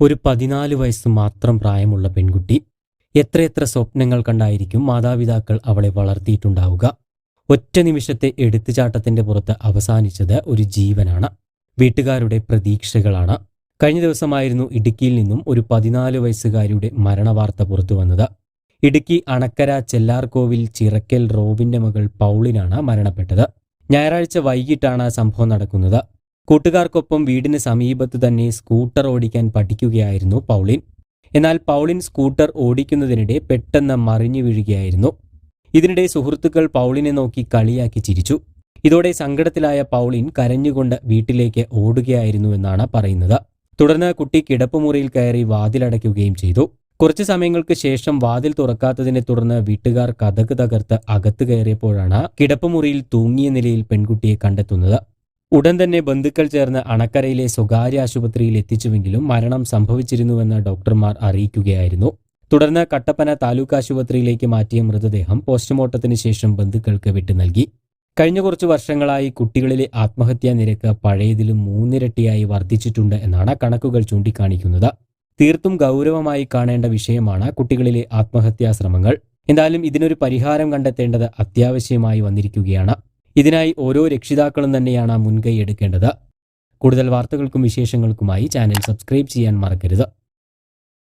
ഒരു പതിനാല് വയസ്സ് മാത്രം പ്രായമുള്ള പെൺകുട്ടി എത്രയെത്ര സ്വപ്നങ്ങൾ കണ്ടായിരിക്കും മാതാപിതാക്കൾ അവളെ വളർത്തിയിട്ടുണ്ടാവുക? ഒറ്റ നിമിഷത്തെ എടുത്തുചാട്ടത്തിന്റെ പുറത്ത് അവസാനിച്ചത് ഒരു ജീവനാണ്. വീട്ടുകാരുടെ പ്രതീക്ഷകളാണ്. കഴിഞ്ഞ ദിവസമായിരുന്നു ഇടുക്കിയിൽ നിന്നും ഒരു പതിനാല് വയസ്സുകാരിയുടെ മരണവാർത്ത പുറത്തു വന്നത്. ഇടുക്കി അണക്കര ചെല്ലാർകോവിൽ ചിറക്കൽ റോബിന്റെ മകൾ പൗളിനാണ് മരണപ്പെട്ടത്. ഞായറാഴ്ച വൈകിട്ടാണ് സംഭവം നടക്കുന്നത്. കൂട്ടുകാർക്കൊപ്പം വീടിന് സമീപത്ത് തന്നെ സ്കൂട്ടർ ഓടിക്കാൻ പഠിക്കുകയായിരുന്നു പൗളിൻ. എന്നാൽ പൗളിൻ സ്കൂട്ടർ ഓടിക്കുന്നതിനിടെ പെട്ടെന്ന് മറിഞ്ഞു വീഴുകയായിരുന്നു. ഇതിനിടെ സുഹൃത്തുക്കൾ പൗളിനെ നോക്കി കളിയാക്കി ചിരിച്ചു. ഇതോടെ സങ്കടത്തിലായ പൗളിൻ കരഞ്ഞുകൊണ്ട് വീട്ടിലേക്ക് ഓടുകയായിരുന്നു എന്നാണ് പറയുന്നത്. തുടർന്ന് കുട്ടി കിടപ്പുമുറിയിൽ കയറി വാതിലടയ്ക്കുകയും ചെയ്തു. കുറച്ച് സമയങ്ങൾക്ക് ശേഷം വാതിൽ തുറക്കാത്തതിനെ തുടർന്ന് വീട്ടുകാർ കഥക് തകർത്ത് അകത്തു കയറിയപ്പോഴാണ് കിടപ്പുമുറിയിൽ തൂങ്ങിയ നിലയിൽ പെൺകുട്ടിയെ കണ്ടെത്തുന്നത്. ഉടൻ തന്നെ ബന്ധുക്കൾ ചേർന്ന് അണക്കരയിലെ സ്വകാര്യ ആശുപത്രിയിൽ എത്തിച്ചുവെങ്കിലും മരണം സംഭവിച്ചിരുന്നുവെന്ന് ഡോക്ടർമാർ അറിയിക്കുകയായിരുന്നു. തുടർന്ന് കട്ടപ്പന താലൂക്ക് ആശുപത്രിയിലേക്ക് മാറ്റിയ മൃതദേഹം പോസ്റ്റ്മോർട്ടത്തിന് ശേഷം ബന്ധുക്കൾക്ക് വിട്ടു നൽകി. കഴിഞ്ഞ കുറച്ചു വർഷങ്ങളായി കുട്ടികളിലെ ആത്മഹത്യാ നിരക്ക് പഴയതിലും മൂന്നിരട്ടിയായി വർദ്ധിച്ചിട്ടുണ്ട് എന്നാണ് കണക്കുകൾ ചൂണ്ടിക്കാണിക്കുന്നത്. തീർത്തും ഗൗരവമായി കാണേണ്ട വിഷയമാണ് കുട്ടികളിലെ ആത്മഹത്യാ ശ്രമങ്ങൾ. എന്തായാലും ഇതിനൊരു പരിഹാരം കണ്ടെത്തേണ്ടത് അത്യാവശ്യമായി വന്നിരിക്കുകയാണ്. ഇതിനായി ഓരോ രക്ഷിതാക്കളും തന്നെയാണ് മുൻകൈ എടുക്കേണ്ടത്. കൂടുതൽ വാർത്തകൾക്കും വിശേഷങ്ങൾക്കുമായി ചാനൽ സബ്സ്ക്രൈബ് ചെയ്യാൻ മറക്കരുത്.